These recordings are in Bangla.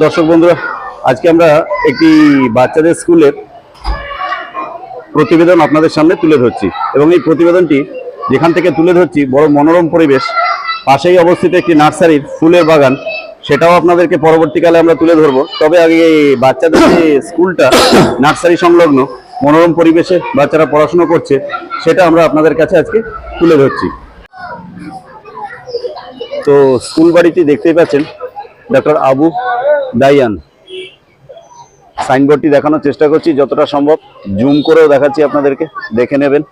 দর্শক বন্ধুরা, আজকে আমরা একটি বাচ্চাদের স্কুলের প্রতিবেদন আপনাদের সামনে তুলে ধরছি এবং এই প্রতিবেদনটি যেখান থেকে তুলে ধরছি বড় মনোরম পরিবেশ, পাশেই অবস্থিত একটি নার্সারির ফুলের বাগান, সেটাও আপনাদেরকে পরবর্তীকালে আমরা তুলে ধরবো। তবে আগে এই বাচ্চাদের যে স্কুলটা, নার্সারি সংলগ্ন, মনোরম পরিবেশে বাচ্চারা পড়াশোনা করছে, সেটা আমরা আপনাদের কাছে আজকে তুলে ধরছি। তো স্কুল বাড়িটি দেখতেই পাচ্ছেন ডক্টর আবু দাইয়ান, সাইনবোর্ডটি দেখানোর চেষ্টা করছি, যতটা সম্ভব। জুম করেও দেখাচ্ছি আপনাদেরকে, দেখে নেবেন।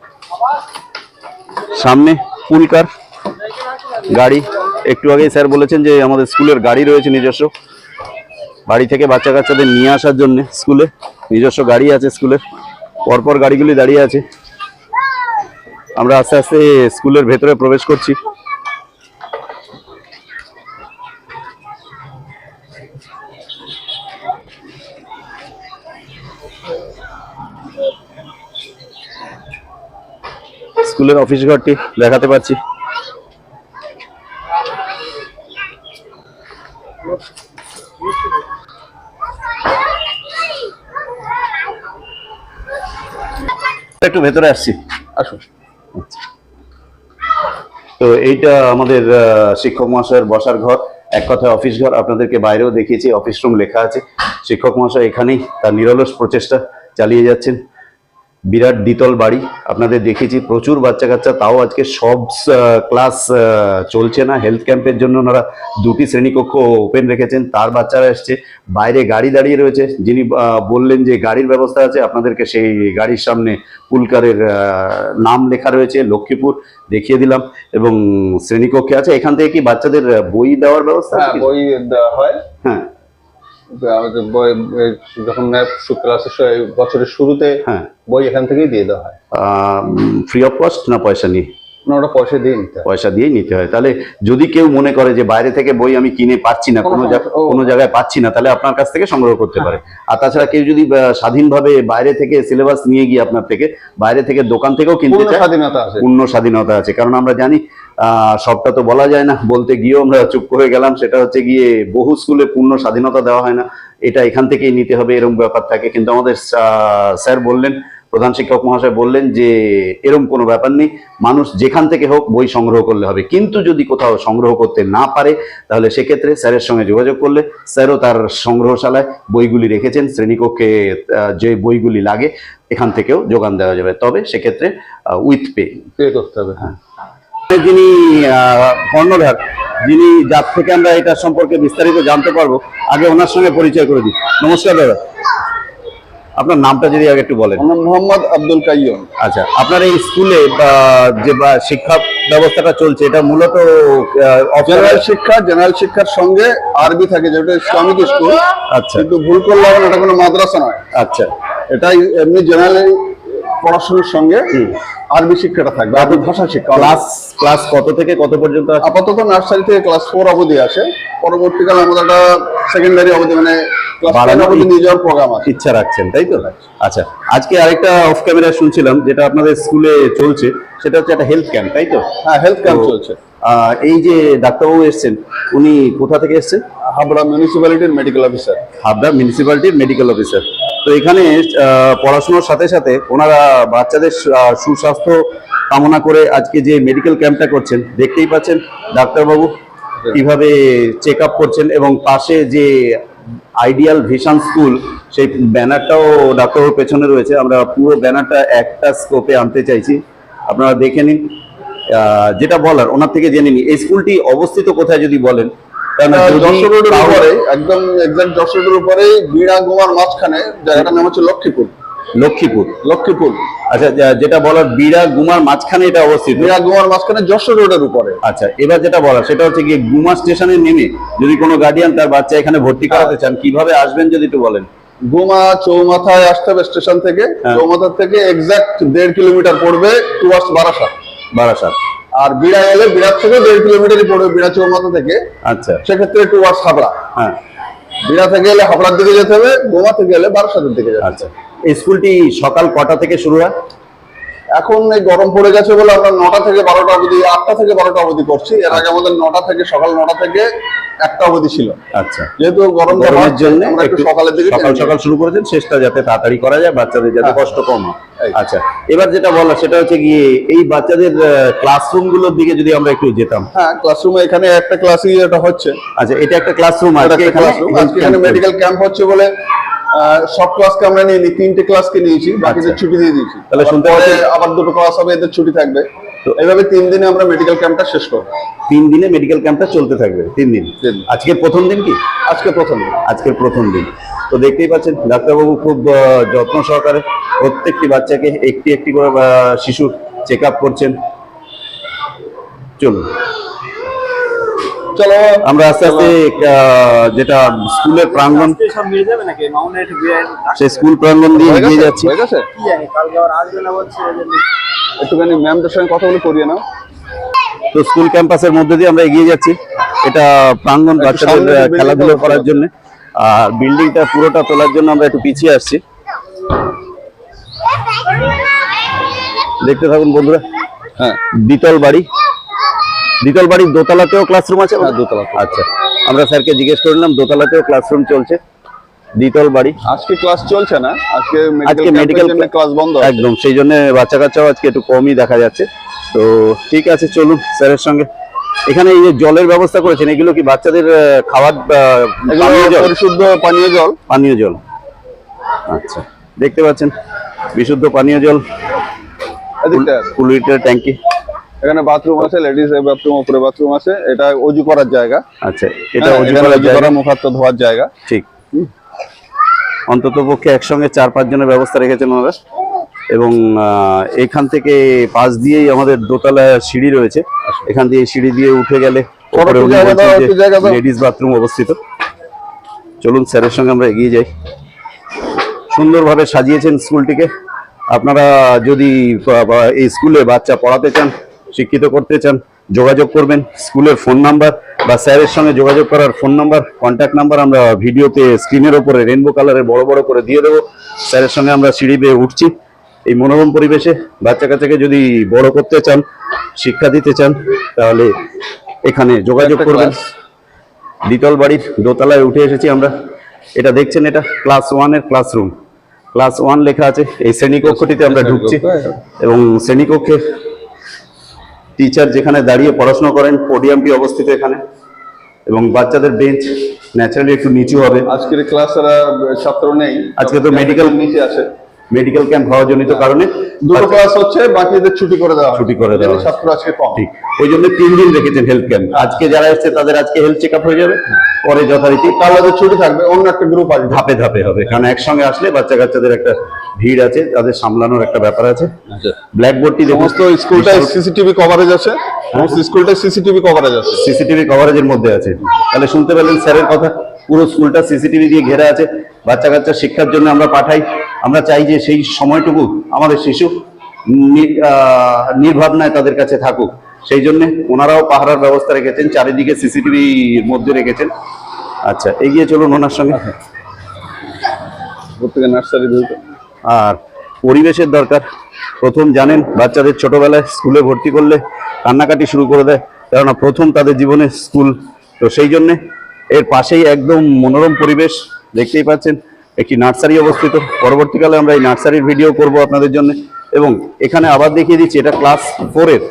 সামনে পুলকার গাড়ি। একটু আগেই স্যার বলেছেন যে আমাদের স্কুলের গাড়ি রয়েছে নিজস্ব। বাড়ি থেকে বাচ্চা কাচ্চাদের নিয়ে আসার জন্য স্কুলে নিজস্ব গাড়ি আছে স্কুলের। পরপর গাড়িগুলি দাঁড়িয়ে আছে। আমরা আস্তে আস্তে স্কুলের ভেতরে প্রবেশ করছি। স্কুলের অফিস ঘরটি দেখাতে পাচ্ছি। একটু ভেতরে আসছি। আসুন। তো এইটা আমাদের শিক্ষক মহাশয়ের বসার ঘর, এক কথায় অফিস ঘর। আপনাদেরকে বাইরেও দেখিয়েছি, অফিস রুম লেখা আছে। শিক্ষক মহাশয় এখানেই তার নিরলস প্রচেষ্টা চালিয়ে যাচ্ছেন। বিরাট দ্বিতল বাড়ি আপনাদের দেখেছি প্রচুর বাচ্চা কাচ্চা তাও আজকে সব ক্লাস চলছে না। হেলথ ক্যাম্পের জন্য ওনারা দুটি শ্রেণীকক্ষ ওপেন রেখেছেন। তার বাচ্চারা এসছে বাইরে গাড়ি দাঁড়িয়ে রয়েছে। যিনি বললেন যে গাড়ির ব্যবস্থা আছে আপনাদেরকে সেই গাড়ির সামনে পুলকারের নাম লেখা রয়েছে লক্ষ্মীপুর দেখিয়ে দিলাম। এবং শ্রেণীকক্ষে আছে। এখান থেকে কি বাচ্চাদের বই দেওয়ার ব্যবস্থা হ্যাঁ? বই দেওয়া হয়। হ্যাঁ। যখন শ- বছরের শুরুতে হ্যাঁ। বই এখান থেকেই দিয়ে দেওয়া হয়। ফ্রি অফ কস্ট না পয়সা নিয়ে? পয়সা দিয়ে নিতে হয়। পয়সা দিয়েই নিতে হয়। তাহলে যদি কেউ মনে করে যে বাইরে থেকে বই আমি কিনে পাচ্ছি না কোনো কোনো জায়গায় পাচ্ছি না তাহলে আপনার কাছ থেকে সংগ্রহ করতে পারে। আর তাছাড়া কেউ যদি স্বাধীনভাবে বাইরে থেকে সিলেবাস নিয়ে গিয়ে আপনার থেকে বাইরে থেকে দোকান থেকেও কিনতে চায় স্বাধীনতা আছে। পূর্ণ স্বাধীনতা আছে। কারণ আমরা জানি আহ, সবটা তো বলা যায় না। বলতে গিয়েও আমরা চুপ করে গেলাম। সেটা হচ্ছে গিয়ে বহু স্কুলে পূর্ণ স্বাধীনতা দেওয়া হয় না। এটা এখান থেকেই নিতে হবে এরকম ব্যাপার থাকে। কিন্তু আমাদের স্যার বললেন প্রধান শিক্ষক মহাশয় বললেন যে এরকম কোনো ব্যাপার নেই। মানুষ যেখান থেকে হোক বই সংগ্রহ করলে হবে। কিন্তু যদি কোথাও সংগ্রহ করতে না পারে তাহলে সেক্ষেত্রে স্যারের সঙ্গে যোগাযোগ করলে স্যারও তার সংগ্রহশালায় বইগুলি রেখেছেন। শ্রেণীকক্ষে যে বইগুলি লাগে এখান থেকেও যোগান দেওয়া যাবে। তবে সেক্ষেত্রে উইথ পে। পে করতে হবে। হ্যাঁ। যিনি কর্ণধার যিনি যার থেকে আমরা এটা সম্পর্কে বিস্তারিত জানতে পারব আগে ওনার সঙ্গে পরিচয় করে দিই। নমস্কার দাদা। আপনার নামটা যদি আগে একটু বলেন। আমার মোহাম্মদ আব্দুল কাইয়ুম। আচ্ছা আপনার এই স্কুলে বা যে শিক্ষা ব্যবস্থাটা চলছে এটা মূলত জেনারেল শিক্ষা জেনারেল শিক্ষার সঙ্গে আরবি থাকে যেটা ইসলামিক স্কুল। আচ্ছা। কিন্তু ভুল করলাম এটা কোনো মাদ্রাসা নয়। আচ্ছা। এটাই এমনি জেনারেল পড়াশোনার সঙ্গে আরবি শিক্ষাটা থাকবে আরবি ভাষা শিক্ষা। ক্লাস ক্লাস কত থেকে কত পর্যন্ত আপাতত নার্সারি থেকে ক্লাস ফোর অবধি আছে। পরবর্তীকালে আমাদের একটা সেকেন্ডারি অবধি মানে প্রোগ্রাম আছে। ইচ্ছা রাখছেন তাই তো? আচ্ছা আজকে আরেকটা অফ ক্যামেরা শুনছিলাম যেটা আপনাদের স্কুলে চলছে সেটা হচ্ছে একটা হেলথ ক্যাম্প তাই তো? হ্যাঁ হেলথ ক্যাম্প চলছে। এই যে ডাক্তারবাবু এসছেন উনি কোথা থেকে এসছেন? হাবড়া মিউনিসিপ্যালিটির মেডিকেল অফিসার হাবড়া মিউনিসিপ্যালিটির মেডিকেল অফিসার তো এখানে পড়াশোনার সাথে সাথে ওনারা বাচ্চাদের সুস্বাস্থ্য কামনা করে আজকে যে মেডিকেল ক্যাম্পটা করছেন দেখতেই পাচ্ছেন ডাক্তারবাবু কীভাবে চেক আপ করছেন এবং পাশে যে আইডিয়াল ভিশন স্কুল সেই ব্যানারটাও ডাক্তারবাবুর পেছনে রয়েছে। আমরা পুরো ব্যানারটা একটা স্কোপে আনতে চাইছি। আপনারা দেখে নিন। যেটা বলার ওনার থেকে জেনে নিন এই স্কুলটি অবস্থিত কোথায় যদি বলেন? উপরে একদম এক্সাক্ট যশোর রোডের উপরে বীণা গুমার মাঝখানে জায়গাটার নাম হচ্ছে লক্ষ্মীপুর। লক্ষ্মীপুর। লক্ষ্মীপুর। আচ্ছা যেটা বলার বিড়া গুমার মাঝখানে এটা অবস্থিত? গুমার মাঝখানে যশোর রোডের উপরে। আচ্ছা এবার যেটা বলার সেটা হচ্ছে গিয়ে গুমা স্টেশনে নেমে যদি কোনো গার্ডিয়ান তার বাচ্চা এখানে ভর্তি করাতে চান কীভাবে আসবেন যদি একটু বলেন? গুমা চৌমাথায় আসতে হবে স্টেশন থেকে। হ্যাঁ। চৌমাথা থেকে এক্সাক্ট দেড় কিলোমিটার পড়বে টুয়ার্স বারাসাত। বারাসাত। আর বিড়া এলে বিরাট থেকে দেড় কিলোমিটারই পড়বে বিড়া চৌমাথা থেকে। আচ্ছা। সেক্ষেত্রে একটু ওয়ার্স হাবড়া। হ্যাঁ। বিড়া থেকে এলে হাবড়ার দিকে যেতে হবে গোমা থেকে এলে বারাসাতের দিকে যেতে হবে। আচ্ছা। এই স্কুলটি সকাল কটা থেকে শুরু হয়? এখন এই গরম পড়ে গেছে বলে আমরা নটা থেকে বারোটা অবধি আটটা থেকে বারোটা অবধি করছি। এর আগে আমাদের নটা থেকে সকাল নটা থেকে একটা অবধি ছিল। আচ্ছা। যেহেতু গরমটা গরমের জন্য আমরা একটু একটু সকালের দিকে সকাল সকাল শুরু করেছেন শেষটা যাতে তাড়াতাড়ি করা যায় বাচ্চাদের যাতে হ্যাঁ। কষ্ট কম হয়। আচ্ছা এবার যেটা বলা সেটা হচ্ছে গিয়ে এই বাচ্চাদের ক্লাসরুমগুলোর দিকে যদি আমরা একটু যেতাম। হ্যাঁ ক্লাসরুমে এখানে একটা ক্লাসই এটা হচ্ছে। আচ্ছা এটা একটা ক্লাসরুম আজকে এখানে মেডিকেল ক্যাম্প হচ্ছে বলে সব ক্লাসকে আমরা নিয়ে নিই তিনটে ক্লাসকে নিয়েছি বাকিদের আচ্ছা। ছুটি দিয়ে দিয়েছি। তাহলে শুনতে পরে আবার দুটো ক্লাস হবে এদের ছুটি থাকবে। তো এইভাবে তিন দিনে আমরা মেডিকেল ক্যাম্পটা শেষ করব। তিন দিনে মেডিকেল ক্যাম্পটা চলতে থাকবে তিন দিন। আজকের প্রথম দিন কি? আজকে প্রথম দিন। আজকের প্রথম দিন। তো দেখতেই পাচ্ছেন ডাক্তারবাবু খুব যত্ন সহকারে প্রত্যেকটি বাচ্চাকে একটি একটি করে আহ, শিশু চেক আপ করছেন। চলুন। চলো আমরা আস্তে আস্তে আহ, যেটা স্কুলের প্রাঙ্গণ সেই স্কুল প্রাঙ্গণ দিয়ে এগিয়ে যাচ্ছি। একটুখানি ম্যামদের সঙ্গে কথা বলে করিয়ে নাও। তো স্কুল ক্যাম্পাসের মধ্যে দিয়ে আমরা এগিয়ে যাচ্ছি। এটা প্রাঙ্গণ বাচ্চাদের খেলাধুলো করার জন্য। আর বিল্ডিংটা পুরোটা তোলার জন্য আমরা একটু পিছিয়ে আসছি। দেখতে থাকুন বন্ধুরা হ্যাঁ। দ্বিতল বাড়ি। দ্বিতল বাড়ির দোতলাতেও ক্লাসরুম আছে দোতলাতে। আচ্ছা। আমরা স্যারকে জিজ্ঞেস করলাম দোতলাতেও ক্লাসরুম চলছে দ্বিতল বাড়ি। আজকে ক্লাস চলছে না আজকে আজকে মেডিকেল ক্লাস বন্ধ একদম সেই জন্য বাচ্চা কাচ্চাও আজকে একটু কমই দেখা যাচ্ছে। তো ঠিক আছে চলুন স্যারের সঙ্গে। এখানে এই যে জলের ব্যবস্থা করেছেন এগুলো কি বাচ্চাদের খাওয়ার এগুলো পানীয় জল? পরিশুদ্ধ পানীয় জল। পানীয় জল। আচ্ছা দেখতে পাচ্ছেন বিশুদ্ধ পানীয় জল। কুড়ি লিটার ট্যাঙ্কি। এখানে বাথরুম আছে লেডিস এর বাথরুম উপরে বাথরুম আছে। এটা অজু করার জায়গা। আচ্ছা এটা হ্যাঁ, অজু করার জায়গা। করা মুখাত্ত ধোয়ার জায়গা। ঠিক। অন্তত পক্ষে একসঙ্গে চার পাঁচ জনের ব্যবস্থা রেখেছেন ওনারা। এবং এখান থেকে পাশ দিয়েই আমাদের দোতলা সিঁড়ি রয়েছে। এখান দিয়ে সিঁড়ি দিয়ে উঠে গেলে। লেডিস বাথরুম অবস্থিত। চলুন স্যারের সঙ্গে আমরা এগিয়ে যাই। সুন্দরভাবে সাজিয়েছেন স্কুলটিকে। আপনারা যদি এই স্কুলে বাচ্চা পড়াতে চান শিক্ষিত করতে চান যোগাযোগ করবেন। স্কুলের ফোন নাম্বার বা স্যারের সঙ্গে যোগাযোগ করার ফোন নাম্বার কন্ট্যাক্ট নাম্বার আমরা ভিডিওতে স্ক্রিনের ওপরে রেনবো কালারে বড় বড় করে দিয়ে দেবো। স্যারের সঙ্গে আমরা সিঁড়ি বেয়ে উঠছি। এই মনোরম পরিবেশে বাচ্চা কাচ্চাকে যদি বড় করতে চান শিক্ষা দিতে চান তাহলে এখানে যোগাযোগ করবেন। দ্বিতল বাড়ির দোতলায় উঠে এসেছি আমরা। এটা দেখছেন এটা ক্লাস ওয়ানের ক্লাসরুম ক্লাস ওয়ান লেখা আছে এই শ্রেণীকক্ষটিতে আমরা ঢুকছি এবং শ্রেণীকক্ষে টিচার যেখানে দাঁড়িয়ে পড়াশোনা করেন পোডিয়ামটি অবস্থিত এখানে। এবং বাচ্চাদের বেঞ্চ ন্যাচারালি একটু নিচু হবে। আজকের ক্লাস ছাত্র নেই। আজকে তো মেডিকেল নিচে আসে। মেডিকেল ক্যাম্প হওয়া জনিত কারণে। দুটো ক্লাস হচ্ছে বাকিদের ছুটি করে দেওয়া ছুটি করে দেওয়া ছাত্র আজকে কম। ঠিক। ওই জন্য তিন দিন রেখেছেন হেলথ ক্যাম্প আজকে যারা এসছে তাদের আজকে হেলথ চেক আপ হয়ে যাবে। পরে যথারীতি তাহলে ছুটি থাকবে অন্য একটা গ্রুপ আসবে। ধাপে ধাপে হবে। কারণ একসঙ্গে আসলে বাচ্চা কাচ্চাদের একটা ভিড় আছে তাদের সামলানোর একটা ব্যাপার আছে। ব্ল্যাকবোর্ডটি সমস্ত স্কুলটায় সিসিটিভি কভারেজ আছে। সমস্ত স্কুলটায় সিসিটিভি কভারেজ আছে। সিসিটিভি কভারেজের মধ্যে আছে। তাহলে শুনতে পেলেন স্যারের কথা। পুরো স্কুলটা সিসিটিভি দিয়ে ঘেরা আছে। বাচ্চা কাচ্চা শিক্ষার জন্য আমরা পাঠাই। আমরা চাই যে সেই সময়টুকু আমাদের শিশু নির্ভাবনায় তাদের কাছে থাকুক। সেই জন্য ওনারাও পাহারার ব্যবস্থা রেখেছেন চারিদিকে সিসিটিভির মধ্যে রেখেছেন। আচ্ছা এগিয়ে চলুন ওনার সঙ্গে। প্রত্যেকে নার্সারি আর পরিবেশের দরকার। প্রথম জানেন বাচ্চাদের ছোটবেলায় স্কুলে ভর্তি করলে কান্নাকাটি শুরু করে দেয় কেননা প্রথম তাদের জীবনে স্কুল। তো সেই জন্যে এর পাশেই একদম মনোরম পরিবেশ দেখতেই পাচ্ছেন একটি নার্সারি অবস্থিত। পরবর্তীকালে আমরা এই নার্সারির ভিডিও করব আপনাদের জন্য। এবং এখানে আবার দেখিয়ে দিচ্ছি এটা ক্লাস ফোরের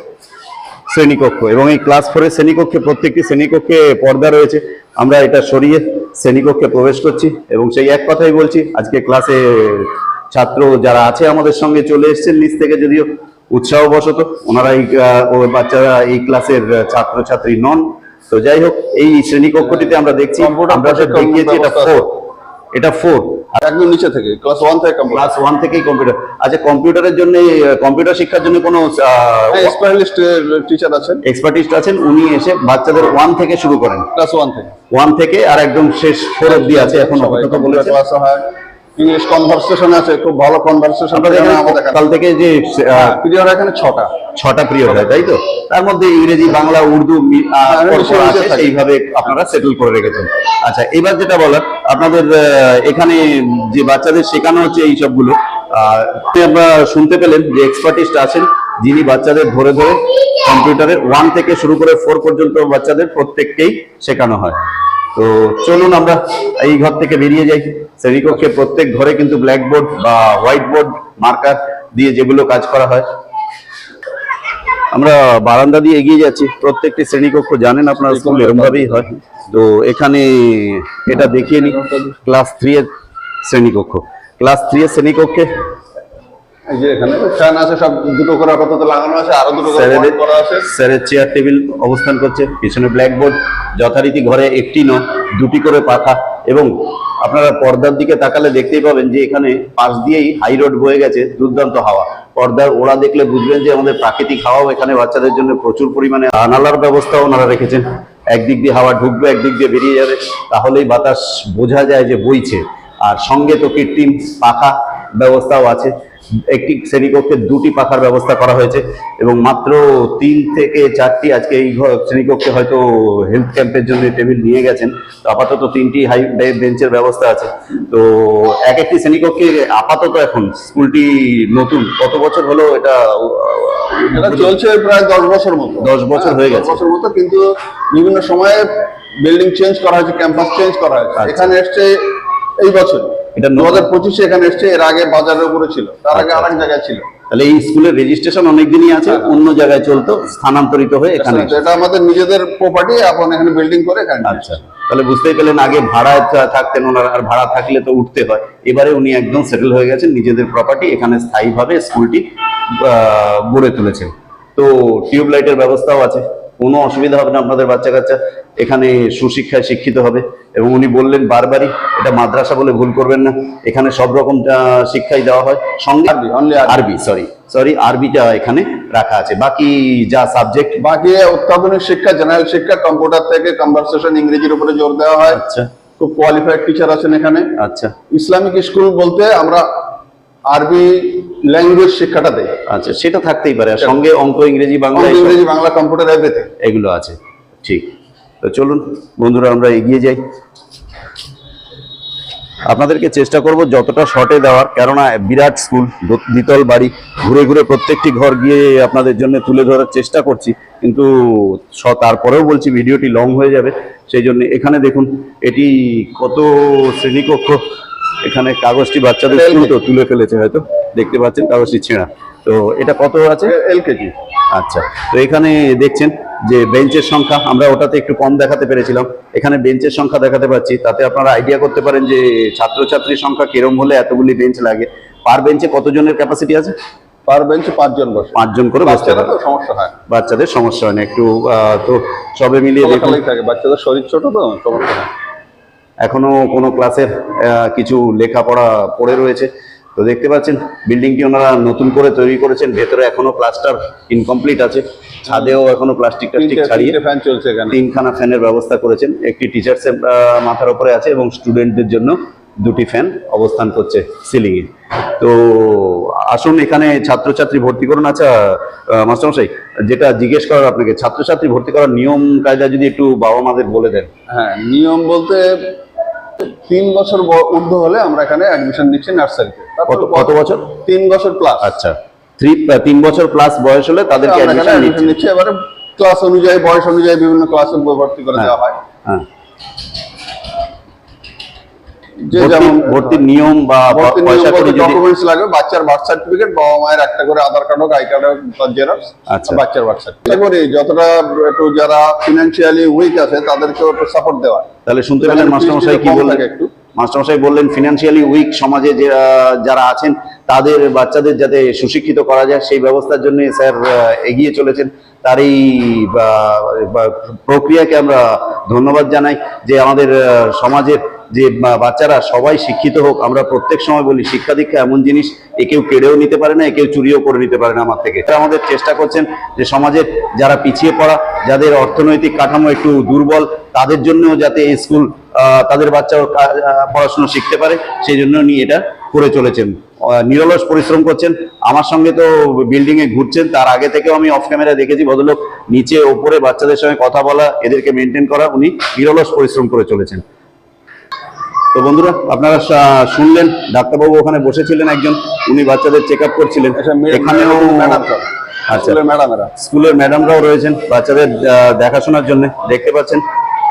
শ্রেণীকক্ষ এবং এই ক্লাস ফোরের শ্রেণীকক্ষে প্রত্যেকটি শ্রেণীকক্ষে পর্দা রয়েছে। আমরা এটা সরিয়ে শ্রেণীকক্ষে প্রবেশ করছি এবং সেই এক কথাই বলছি আজকে ক্লাসে ছাত্র যারা আছে আমাদের সঙ্গে চলে এসেছেন নিচ থেকে যদিও উৎসাহবশত ওনারা এই বাচ্চারা এই ক্লাসের ছাত্র ছাত্রী নন। তো যাই হোক এই শ্রেণীকক্ষটিতে আমরা দেখছি আমরা দেখিয়েছি এটা ফোর এটা ফোর আর একদম নিচে থেকে ক্লাস ওয়ান থেকে ক্লাস ওয়ান থেকেই কম্পিউটার আচ্ছা কম্পিউটারের জন্য কম্পিউটার শিক্ষার জন্য কোনো টিচার আছেন। এক্সপার্টিস্ট আছেন উনি এসে বাচ্চাদের ওয়ান থেকে শুরু করেন। ক্লাস ওয়ান থেকে। ওয়ান থেকে আর একদম শেষ ফোর অব্দি আছে এখন সবাই বলে ক্লাস হয়। ইংলিশ কনভারসেশন আছে খুব ভালো কনভারসেশন কাল থেকে যে পিরিয়ড এখানে ছটা। ছটা পিরিয়ড হয় তাই তো? তার মধ্যে ইংরেজি বাংলা উর্দু আহ, হ্যাঁ, আপনারা সেটেল করে রেখেছেন। আচ্ছা এবার যেটা বলার আপনাদের এখানে যে বাচ্চাদের শেখানো হচ্ছে এই সবগুলো আহ, আমরা শুনতে পেলেন যে এক্সপার্টিস্ট আছেন যিনি বাচ্চাদের ধরে ধরে কম্পিউটারের ওয়ান থেকে শুরু করে ফোর পর্যন্ত বাচ্চাদের প্রত্যেককেই শেখানো হয়। তো চলুন আমরা এই ঘর থেকে বেরিয়ে যাই। শ্রেণীকক্ষে প্রত্যেক ঘরে কিন্তু ব্ল্যাকবোর্ড বা হোয়াইট বোর্ড মার্কার দিয়ে যেগুলো কাজ করা হয়। আমরা বারান্দা দিয়ে এগিয়ে যাচ্ছি। প্রত্যেকটি শ্রেণীকক্ষ জানেন আপনার স্কুল এরকম ভাবেই হয়। তো এখানে এটা দেখিয়ে নি ক্লাস থ্রি এর শ্রেণীকক্ষ। ক্লাস থ্রি এর শ্রেণীকক্ষে এই যে এখানে আছে সব দুটো করে আপাতত লাগানো আছে আরও দুটো করে করা আছে। স্যারের চেয়ার টেবিল অবস্থান করছে পিছনে ব্ল্যাকবোর্ড যথারীতি ঘরে একটি নয়, দুটি করে পাখা। এবং আপনারা পর্দার দিকে তাকালে দেখতেই পাবেন যে এখানে পাশ দিয়েই হাই রোড বয়ে গেছে দুর্দান্ত হাওয়া। পর্দার ওরা দেখলে বুঝবেন যে আমাদের প্রাকৃতিক হাওয়াও এখানে বাচ্চাদের জন্য প্রচুর পরিমাণে আনালার ব্যবস্থাও ওনারা রেখেছেন। একদিক দিয়ে হাওয়া ঢুকবে, একদিক দিয়ে বেরিয়ে যাবে। তাহলেই বাতাস বোঝা যায় যে বইছে। আর সঙ্গে তো কৃত্রিম পাখা ব্যবস্থাও আছে। একটি শ্রেণীকক্ষে দুটি পাখার ব্যবস্থা করা হয়েছে এবং মাত্র তিন থেকে চারটি আজকে এই শ্রেণীকক্ষে হয়তো হেলথ ক্যাম্পের জন্য টেবিল নিয়ে গেছেন। তো আপাতত তিনটি হাই বেঞ্চের ব্যবস্থা আছে। তো এক একটি শ্রেণীকক্ষে আপাতত এখন স্কুলটি নতুন। কত বছর হলো এটা এটা চলছে প্রায় দশ বছর মতো। 10 বছর হয়ে গেছে। দশ বছর মতো কিন্তু বিভিন্ন সময়ে বিল্ডিং চেঞ্জ করা হয়েছে ক্যাম্পাস চেঞ্জ করা হয়েছে। আচ্ছা। এখানে এসছে এই বছর। এটা দু হাজার পঁচিশে এখানে এসছে এর আগে বাজারের উপরে ছিল তার আগে আচ্ছা। আরেক জায়গায় ছিল। তাহলে এই স্কুলের রেজিস্ট্রেশন অনেকদিনই আছে হ্যাঁ। অন্য জায়গায় চলতো স্থানান্তরিত হয়ে এখানে এটা আমাদের নিজেদের প্রপার্টি এখন এখানে বিল্ডিং করে এখানে আচ্ছা তাহলে বুঝতেই পেলেন আগে ভাড়ায় থা- থাকতেন ওনারা আর ভাড়া থাকলে তো উঠতে হয়। এবারে উনি একদম সেটেল হয়ে গেছেন নিজেদের প্রপার্টি এখানে স্থায়ীভাবে স্কুলটি গড়ে তুলেছেন তো টিউবলাইটের ব্যবস্থাও আছে কোনো অসুবিধা হবে না আপনাদের বাচ্চা কাচ্চা এখানে সুশিক্ষায় শিক্ষিত হবে। এবং উনি বললেন বারবারই এটা মাদ্রাসা বলে ভুল করবেন না। এখানে সব রকম শিক্ষাই দেওয়া হয়। সঙ্গে আরবি, only আরবি। সরি সরি আরবিটা এখানে রাখা আছে। বাকি যা সাবজেক্ট বাকি অত্যাধুনিক শিক্ষা জেনারেল শিক্ষা কম্পিউটার থেকে কনভারসেশন ইংরেজির উপরে জোর দেওয়া হয়। আচ্ছা। খুব কোয়ালিফাইড টিচার আছেন এখানে। আচ্ছা। ইসলামিক স্কুল বলতে আমরা আরবি ল্যাঙ্গুয়েজ শিক্ষাটা দেই। আচ্ছা সেটা থাকতেই পারে। সঙ্গে অঙ্ক ইংরেজি বাংলা ইংরেজি বাংলা কম্পিউটার এভরিথিং এগুলো আছে। ঠিক। তো চলুন বন্ধুরা আমরা এগিয়ে যাই। আপনাদেরকে চেষ্টা করব যতটা শর্টে দেওয়ার কেননা বিরাট স্কুল দ্বিতল বাড়ি ঘুরে ঘুরে প্রত্যেকটি ঘর গিয়ে আপনাদের জন্য তুলে ধরার চেষ্টা করছি। কিন্তু তারপরেও বলছি ভিডিওটি লং হয়ে যাবে সেই জন্য এখানে দেখুন এটি কত শ্রেণীকক্ষ। এখানে কাগজটি বাচ্চাদের তো তুলে ফেলেছে হয়তো। দেখতে পাচ্ছেন কাগজটি ছেঁড়া। তো এটা কত আছে? এলকেজি আচ্ছা তো এখানে দেখছেন যে বেঞ্চের সংখ্যা আমরা ওটাতে একটু কম দেখাতে পেরেছিলাম। এখানে বেঞ্চের সংখ্যা দেখাতে পাচ্ছি তাতে আপনারা আইডিয়া করতে পারেন যে ছাত্রছাত্রীর সংখ্যা কিরম হলে এতগুলি বেঞ্চ লাগে। পার বেঞ্চে কতজনের ক্যাপাসিটি আছে? পার বেঞ্চে পাঁচজন বসে। পাঁচজন করে বসতে পারে। সমস্যা হয়। বাচ্চাদের সমস্যা হয় না একটু তো সবে মিলিয়ে দেখুন। থাকে বাচ্চাদের শরীর ছোট তো সমস্যা হয়। এখনও কোনো ক্লাসের কিছু লেখাপড়া পড়ে রয়েছে। তো দেখতে পাচ্ছেন বিল্ডিংটি ওনারা নতুন করে তৈরি করেছেন ভেতরে এখনও প্লাস্টার ইনকমপ্লিট আছে ছাদেও এখনও প্লাস্টিক টাস্টিক ছাড়িয়ে ফ্যান চলছে তিনখানা ফ্যানের ব্যবস্থা করেছেন। একটি টিচার্স মাথার উপরে আছে এবং স্টুডেন্টদের জন্য দুটি ফ্যান অবস্থান করছে সিলিং এ। তো আসুন এখানে ছাত্রছাত্রী ভর্তি করুন। আচ্ছা মাস্টারমশাই যেটা জিজ্ঞেস করার আপনাকে ছাত্রছাত্রী ভর্তি করার নিয়ম কায়দা যদি একটু বাবা মাদের বলে দেন। হ্যাঁ নিয়ম বলতে তিন বছর ঊর্ধ্ব হলে আমরা এখানে অ্যাডমিশন নিচ্ছি নার্সারিতে কত কত বছর? তিন বছর প্লাস আচ্ছা। থ্রি তিন বছর প্লাস বয়স হলে তাদেরকে অ্যাডমিশন নিচ্ছি। এবারে ক্লাস অনুযায়ী বয়স অনুযায়ী বিভিন্ন ক্লাসে ভর্তি করে দেওয়া হয়। হ্যাঁ। ভর্তির নিয়ম বা পয়সা করে ডকুমেন্টস লাগবে বাচ্চার বার্থ সার্টিফিকেট বাবা মায়ের একটা করে আধার কার্ড হোক আই কার্ড হোক জেরক্স আচ্ছা। বাচ্চার বার্থ সার্টিফিকেট যতটা একটু যারা ফিনান্সিয়ালি উইক আছে তাদেরকেও একটু সাপোর্ট দেওয়া তাহলে শুনতে পেলেন মাস্টারমশাই কি বললেন একটু। মাস্টারমশাই বললেন ফিনান্সিয়ালি উইক সমাজে যারা আছেন তাদের বাচ্চাদের যাতে সুশিক্ষিত করা যায় সেই ব্যবস্থার জন্য স্যার এগিয়ে চলেছেন তার এই প্রক্রিয়াকে আমরা ধন্যবাদ জানাই যে আমাদের সমাজের যে বাচ্চারা সবাই শিক্ষিত হোক আমরা প্রত্যেক সময় বলি শিক্ষা দীক্ষা এমন জিনিস এ কেউ কেড়েও নিতে পারে না এ কেউ চুরিও করে নিতে পারে না আমার থেকে। আমাদের চেষ্টা করছেন যে সমাজের যারা পিছিয়ে পড়া যাদের অর্থনৈতিক কাঠামো একটু দুর্বল তাদের জন্য যাতে এই স্কুল তাদের আহ, পড়াশোনা শিখতে পারে সেই জন্য উনি এটা করে চলেছেন। নিরলস পরিশ্রম করছেন। আমার সঙ্গে তো বিল্ডিং এ ঘুরছেন তার আগে থেকেও আমি অফ ক্যামেরা দেখেছি ভদ্রলোক নিচে ওপরে বাচ্চাদের সঙ্গে কথা বলা এদেরকে মেনটেন করা উনি নিরলস পরিশ্রম করে চলেছেন। তো বন্ধুরা আপনারা শুনলেন ডাক্তারবাবু ওখানে বসেছিলেন একজন উনি বাচ্চাদের চেক আপ করছিলেন এখানেও আচ্ছা। স্কুলের ম্যাডামরাও রয়েছেন বাচ্চাদের দেখাশোনার জন্য। দেখতে পাচ্ছেন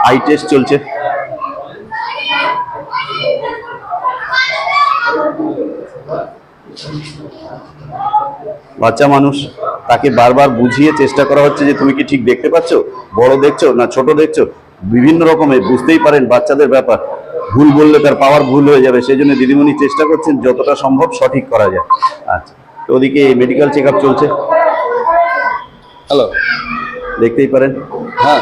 আই টেস্ট চলছে। বাচ্চা মানুষ তাকে বারবার বুঝিয়ে চেষ্টা করা হচ্ছে যে তুমি কি ঠিক দেখতে পাচ্ছ? বড় দেখছ না ছোট দেখছ? বিভিন্ন রকমের বুঝতেই পারেন বাচ্চাদের ব্যাপার। ভুল বললে তার পাওয়ার ভুল হয়ে যাবে সেই জন্য দিদিমণি চেষ্টা করছেন যতটা সম্ভব সঠিক করা যায়। আচ্ছা তো ওদিকে মেডিকেল চেক আপ চলছে। হ্যালো দেখতেই পারেন। হ্যাঁ।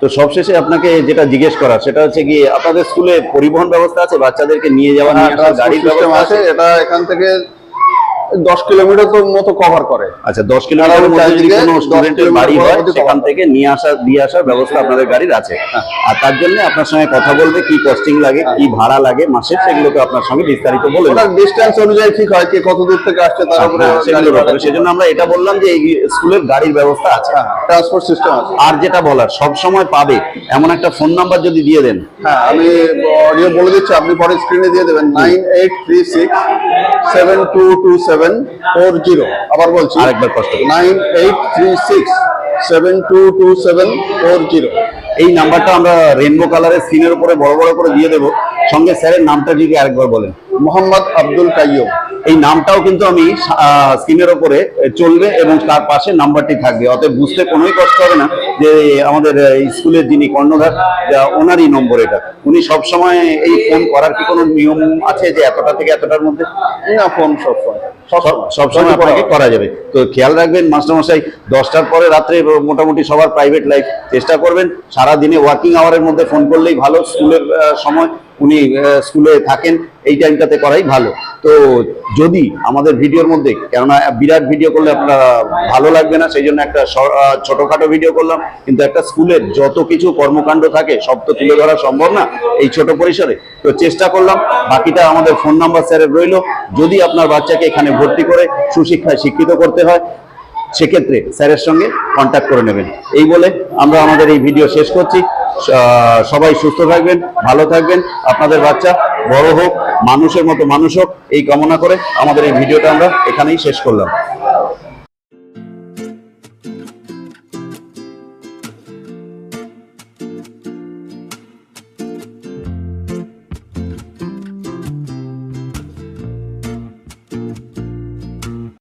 তো সবশেষে আপনাকে যেটা জিজ্ঞেস করা সেটা হচ্ছে কি আপনাদের স্কুলে পরিবহন ব্যবস্থা আছে? বাচ্চাদেরকে নিয়ে যাওয়া নিয়ে আসা গাড়ির ব্যবস্থা আছে আছে? এটা এখান থেকে দশ কিলোমিটার তো মতো কভার করে। আচ্ছা দশ কিলোমিটারের মধ্যে যদি কোনো 10 স্টুডেন্টের বাড়ি কিলোমিটার হয় সেখান থেকে নিয়ে আসা দিয়ে আসার ব্যবস্থা আপনাদের গাড়ির আছে। আর তার জন্য আপনার সঙ্গে কথা বলবে কি কস্টিং লাগে কি ভাড়া লাগে মাসের সেগুলো তো আপনার সঙ্গে বিস্তারিত বলে। ডিস্টেন্স অনুযায়ী ঠিক হয় কে কত দূর থেকে আসছে তার উপরে হ্যাঁ, সেজন্য আমরা এটা বললাম যে এই স্কুলের গাড়ির ব্যবস্থা আছে। ট্রান্সপোর্ট সিস্টেম আছে। আর যেটা বলার সব সময় পাবে। এমন একটা ফোন নাম্বার যদি দিয়ে দেন। হ্যাঁ আমি অডিও বলে দিচ্ছি আপনি পরে স্ক্রিনে দিয়ে দেবেন। Nine eight three six seven two two seven four zero আবার বলছি আরেকবার কষ্ট। Nine eight three six seven two two seven four zero এই নাম্বারটা আমরা রেনবো কালারের স্ক্রিনের উপরে বড় বড় করে দিয়ে দেবো। সঙ্গে স্যারের নামটা আরেকবার বলেন। মোহাম্মদ আব্দুল কাইয়ুম। এই নামটাও কিন্তু আমি স্ক্রিনের ওপরে চলবে এবং তার পাশে নাম্বারটি থাকবে। অতএব বুঝতে কোনোই কষ্ট হবে না যে আমাদের স্কুলের যিনি কর্ণধার ওনারই নম্বর এটা। উনি সবসময় এই ফোন করার কি কোনো নিয়ম আছে যে এতটা থেকে এতটার মধ্যে? না ফোন সবসময় সবসময়। সবসময় আপনাকে করা যাবে। তো খেয়াল রাখবেন মাস্টারমশাই দশটার পরে রাত্রে মোটামুটি সবার প্রাইভেট লাইফ চেষ্টা করবেন। সারা দিনে ওয়ার্কিং আওয়ারের মধ্যে ফোন করলেই ভালো। স্কুলের সময় উনি স্কুলে থাকেন এই টাইমটাতে করাই ভালো। তো যদি আমাদের ভিডিওর মধ্যে, কেননা বিরাট ভিডিও করলে আপনার ভালো লাগবে না, সেই জন্য একটা ছোটোখাটো ভিডিও করলাম। কিন্তু একটা স্কুলের যত কিছু কর্মকাণ্ড থাকে, সব তো তুলে ধরা সম্ভব না এই ছোট পরিসরে। তো চেষ্টা করলাম, বাকিটা আমাদের ফোন নাম্বার স্যারের রইল। যদি আপনার বাচ্চাকে এখানে ভর্তি করে সুশিক্ষায় শিক্ষিত করতে হয় সেক্ষেত্রে স্যারের সঙ্গে কন্ট্যাক্ট করে নেবেন। এই বলে আমরা আমাদের এই ভিডিও শেষ করছি। সবাই সুস্থ থাকবেন, ভালো থাকবেন। আপনাদের বাচ্চা বড় হোক, মানুষের মতো মানুষ হোক, এই কামনা করে আমাদের এই ভিডিওটা আমরা এখানেই শেষ করলাম।